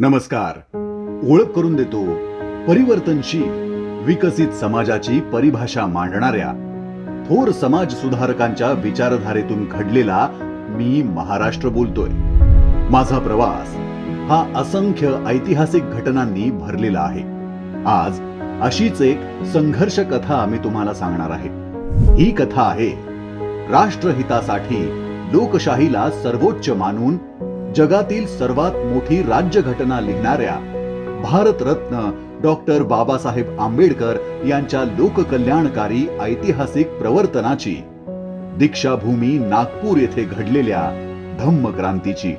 नमस्कार. ओळख करून देतो परिवर्तनशील विकसित समाजाची परिभाषा मांडणाऱ्या थोर समाज सुधारकांच्या विचारधारेतून घडलेला मी महाराष्ट्र बोलतोय. माझा प्रवास हा असंख्य ऐतिहासिक घटनांनी भरलेला आहे. आज अशीच एक संघर्ष कथा मी तुम्हाला सांगणार आहे. ही कथा आहे राष्ट्रहितासाठी लोकशाहीला सर्वोच्च मानून जगातील सर्वात मोठी राज्यघटना लिहिणाऱ्या भारतरत्न डॉक्टर बाबासाहेब आंबेडकर यांच्या लोककल्याणकारी ऐतिहासिक प्रवर्तनाची दीक्षाभूमी नागपूर येथे घडलेल्या धम्मक्रांतीची.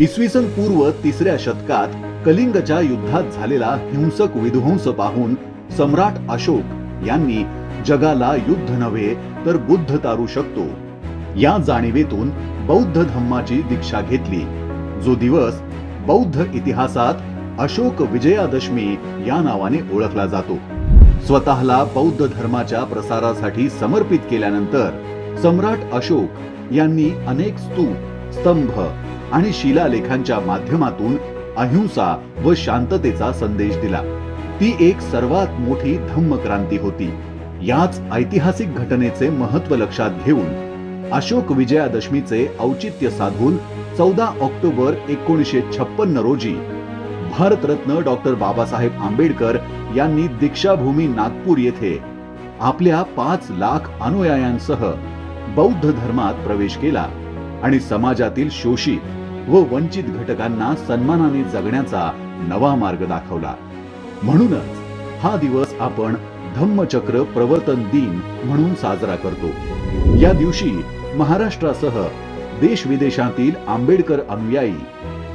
इसवी सन पूर्व तिसऱ्या शतकात कलिंगच्या युद्धात झालेला हिंसक विध्वंस पाहून सम्राट अशोक यांनी जगाला युद्ध नव्हे तर बुद्ध तारू शकतो. या जाणीवेतून बौद्ध धम्माची दीक्षा घेतली. जो दिवस बौद्ध इतिहासात अशोक विजयादशमी या नावाने ओळखला जातो. स्वतःला बौद्ध धर्माच्या प्रसारासाठी समर्पित केल्यानंतर सम्राट अशोक यांनी अनेक स्तूप स्तंभ आणि शिलालेखांच्या माध्यमातून अहिंसा व शांततेचा संदेश दिला. ती एक सर्वात मोठी धम्मक्रांती होती. याच ऐतिहासिक घटनेचे महत्त्व लक्षात घेऊन अशोक विजयादशमीचे औचित्य साधून चौदा ऑक्टोबर एकोणीसशे छप्पन्न रोजी भारतरत्न डॉक्टर बाबासाहेब आंबेडकर यांनी दीक्षाभूमी नागपूर येथे आपल्या पाच लाख अनुयायांसह बौद्ध धर्मात प्रवेश केला आणि समाजातील शोषित व वंचित घटकांना सन्मानाने जगण्याचा नवा मार्ग दाखवला. म्हणूनच हा दिवस आपण धम्मचक्र प्रवर्तन दिन म्हणून साजरा करतो. या दिवशी महाराष्ट्रासह देश विदेशातील आंबेडकर अनुयायी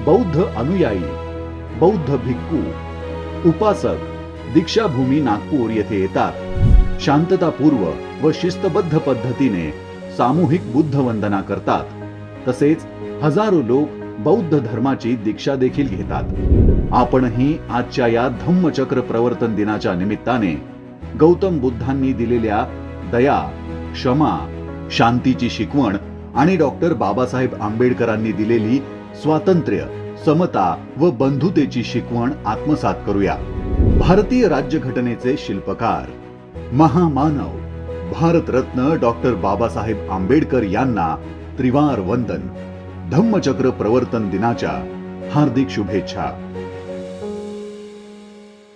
बौद्ध अनुयायी बौद्ध भिक्खू उपासक दीक्षाभूमी नागपूर येथे येतात. शांततापूर्व व शिस्तबद्ध पद्धतीने सामूहिक बुद्ध वंदना करतात. तसेच हजारो लोक बौद्ध धर्माची दीक्षा देखील घेतात. आपणही आजच्या या धम्मचक्र प्रवर्तन दिनाच्या निमित्ताने गौतम बुद्धांनी दिलेल्या दया क्षमा शांतीची शिकवण आणि डॉक्टर बाबासाहेब आंबेडकरांनी दिलेली स्वातंत्र्य समता व बंधुतेची शिकवण आत्मसात करूया. भारतीय राज्यघटनेचे शिल्पकार महामानव भारतरत्न डॉक्टर बाबासाहेब आंबेडकर यांना त्रिवार वंदन. धम्मचक्र प्रवर्तन दिनाच्या हार्दिक शुभेच्छा.